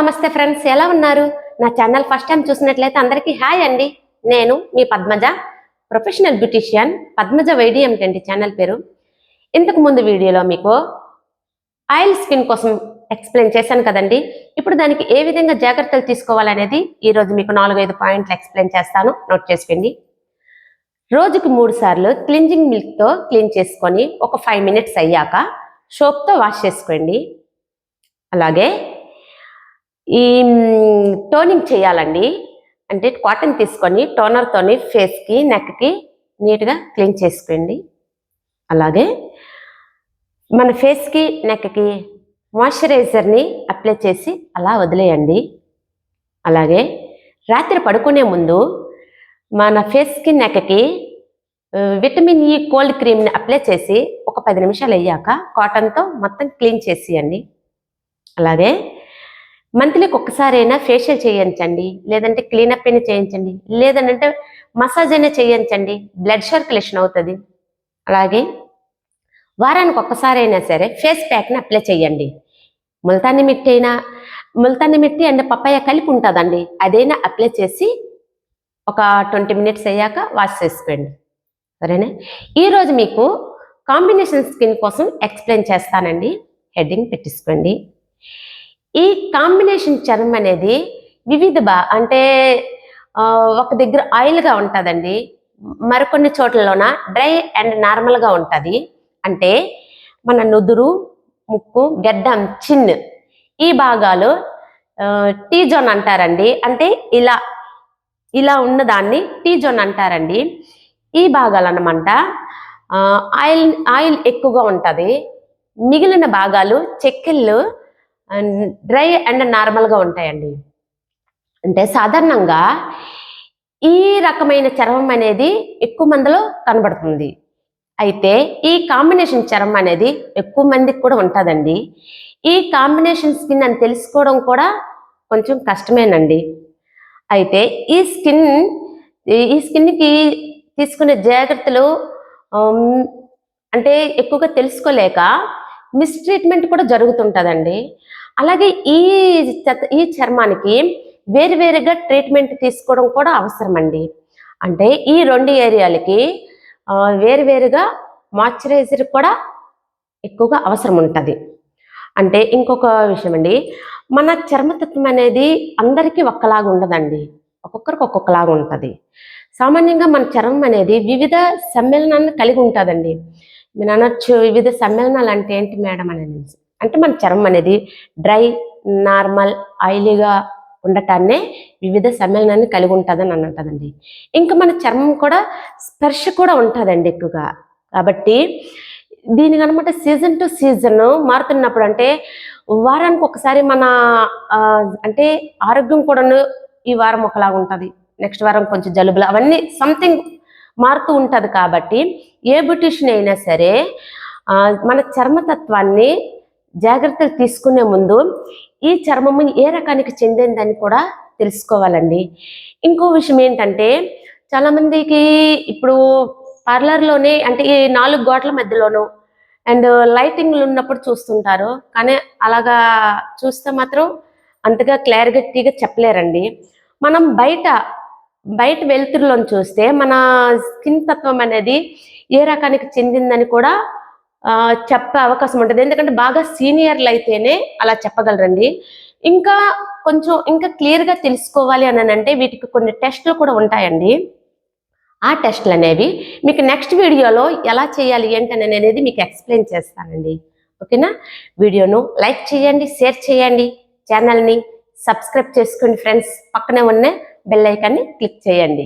నమస్తే ఫ్రెండ్స్. ఎలా ఉన్నారు? నా ఛానల్ ఫస్ట్ టైం చూసినట్లయితే అందరికీ హాయ్ అండి. నేను మీ Padmaja professional beautician Padmaja YDM అండి ఛానల్ పేరు. ఇంతకు ముందు వీడియోలో మీకు ఆయిల్ స్కిన్ కోసం ఎక్స్ప్లెయిన్ చేశాను కదండి. ఇప్పుడు దానికి ఏ విధంగా జాగ్రత్తలు తీసుకోవాలనేది ఈరోజు మీకు నాలుగైదు పాయింట్లు ఎక్స్ప్లెయిన్ చేస్తాను. నోట్ చేసుకోండి. రోజుకి మూడు సార్లు క్లింజింగ్ మిల్క్తో క్లీన్ చేసుకొని ఒక ఫైవ్ మినిట్స్ అయ్యాక సోప్తో వాష్ చేసుకోండి. అలాగే ఈ టోనింగ్ చేయాలండి. అంటే కాటన్ తీసుకొని టోనర్తోని ఫేస్కి నెక్కి నీట్గా క్లీన్ చేసుకోండి. అలాగే మన ఫేస్కి నెక్కి మాయిశ్చరైజర్ని అప్లై చేసి అలా వదిలేయండి. అలాగే రాత్రి పడుకునే ముందు మన ఫేస్కి నెక్కి విటమిన్ ఈ కోల్డ్ క్రీమ్ని అప్లై చేసి ఒక పది నిమిషాలు అయ్యాక కాటన్తో మొత్తం క్లీన్ చేసేయండి. అలాగే మంత్లీకి ఒక్కసారైనా ఫేషియల్ చేయించండి లేదంటే క్లీనప్ అయినా చేయించండి లేదంటే మసాజ్ అయినా చేయించండి బ్లడ్ సర్క్యులేషన్ అవుతుంది. అలాగే వారానికి ఒక్కసారైనా సరే ఫేస్ ప్యాక్ని అప్లై చేయండి. ముల్తాని మిట్టి అయినా ముల్తాని మిట్టి అండ్ పప్పాయ కలిపి ఉంటుందండి. అదైనా అప్లై చేసి ఒక ట్వంటీ మినిట్స్ అయ్యాక వాష్ చేసుకోండి. సరేనా? ఈరోజు మీకు కాంబినేషన్ స్కిన్ కోసం ఎక్స్ప్లెయిన్ చేస్తానండి. హెడ్డింగ్ పెట్టించుకోండి కాంబినేషన్ చర్మం అనేది వివిధ బా అంటే ఒక దగ్గర ఆయిల్గా ఉంటుందండి. మరికొన్ని చోట్లలోన డ్రై అండ్ నార్మల్గా ఉంటుంది. అంటే మన నుదురు ముక్కు గడ్డం చిన్ ఈ భాగాలు టీ జోన్ అంటారండి. అంటే ఇలా ఇలా ఉన్నదాన్ని టీ జోన్ అంటారండి. ఈ భాగాలు అనమాట ఆయిల్ ఆయిల్ ఎక్కువగా ఉంటుంది. మిగిలిన భాగాలు చెక్కిళ్ళు డ్రై అండ్ నార్మల్గా ఉంటాయండి. అంటే సాధారణంగా ఈ రకమైన చర్మం అనేది ఎక్కువ మందిలో కనబడుతుంది. అయితే ఈ కాంబినేషన్ చర్మం అనేది ఎక్కువ మందికి కూడా ఉంటుందండి. ఈ కాంబినేషన్ స్కిన్ అని తెలుసుకోవడం కూడా కొంచెం కష్టమేనండి. అయితే ఈ స్కిన్ ఈ స్కిన్కి తీసుకునే జాగ్రత్తలు అంటే ఎక్కువగా తెలుసుకోలేక మిస్ ట్రీట్మెంట్ కూడా జరుగుతుంటుందండి. అలాగే ఈ ఈ చర్మానికి వేరువేరుగా ట్రీట్మెంట్ తీసుకోవడం కూడా అవసరం అండి అంటే ఈ రెండు ఏరియాలకి వేరువేరుగా మాయిశ్చరైజర్ కూడా ఎక్కువగా అవసరం ఉంటుంది. అంటే ఇంకొక విషయం అండి మన చర్మతత్వం అనేది అందరికీ ఒక్కలాగా ఉండదండి. ఒక్కొక్కరికి ఒక్కొక్కలాగా ఉంటుంది. సామాన్యంగా మన చర్మం అనేది వివిధ సమ్మేళనాన్ని కలిగి ఉంటుందండి. మీరు అనొచ్చు వివిధ సమ్మేళనాలు అంటే ఏంటి మేడం అని అంటే మన చర్మం అనేది డ్రై నార్మల్ ఆయిలీగా ఉండటాన్నే వివిధ సమ్మేళనాన్ని కలిగి ఉంటుందని అని అంటుందండి ఇంకా మన చర్మం కూడా స్పర్శ కూడా ఉంటుందండి ఎక్కువగా. కాబట్టి దీనికి అనమాట సీజన్ టు సీజన్ మారుతున్నప్పుడు అంటే వారానికి ఒకసారి మన అంటే ఆరోగ్యం కూడాను ఈ వారం ఒకలాగా ఉంటుంది. నెక్స్ట్ వారం కొంచెం జలుబులు అవన్నీ సంథింగ్ మారుతూ ఉంటుంది కాబట్టి ఏ బ్యూటిషియన్ అయినా సరే మన చర్మతత్వాన్ని జాగ్రత్తలు తీసుకునే ముందు ఈ చర్మము ఏ రకానికి చెందిందని కూడా తెలుసుకోవాలండి. ఇంకో విషయం ఏంటంటే చాలామందికి ఇప్పుడు పార్లర్లోనే అంటే ఈ నాలుగు గోట్ల మధ్యలోనూ అండ్ లైటింగ్లు ఉన్నప్పుడు చూస్తుంటారు. కానీ అలాగా చూస్తే మాత్రం అంతగా క్లారిటీగా చెప్పలేరండి. మనం బయట బయట వెలుతురులో చూస్తే మన స్కిన్ తత్వం అనేది ఏ రకానికి చెందిందని కూడా చెప్పే అవకాశం ఉంటుంది. ఎందుకంటే బాగా సీనియర్లు అయితేనే అలా చెప్పగలరండి. ఇంకా కొంచెం ఇంకా క్లియర్గా తెలుసుకోవాలి అని అంటే వీటికి కొన్ని టెస్ట్లు కూడా ఉంటాయండి. ఆ టెస్ట్లు అనేవి మీకు నెక్స్ట్ వీడియోలో ఎలా చేయాలి ఏంటి అని అనేది మీకు ఎక్స్ప్లెయిన్ చేస్తానండి. ఓకేనా? వీడియోను లైక్ చేయండి షేర్ చేయండి. ఛానల్ని సబ్స్క్రైబ్ చేసుకోండి ఫ్రెండ్స్. పక్కనే ఉన్న బెల్ ఐకాన్ని క్లిక్ చేయండి.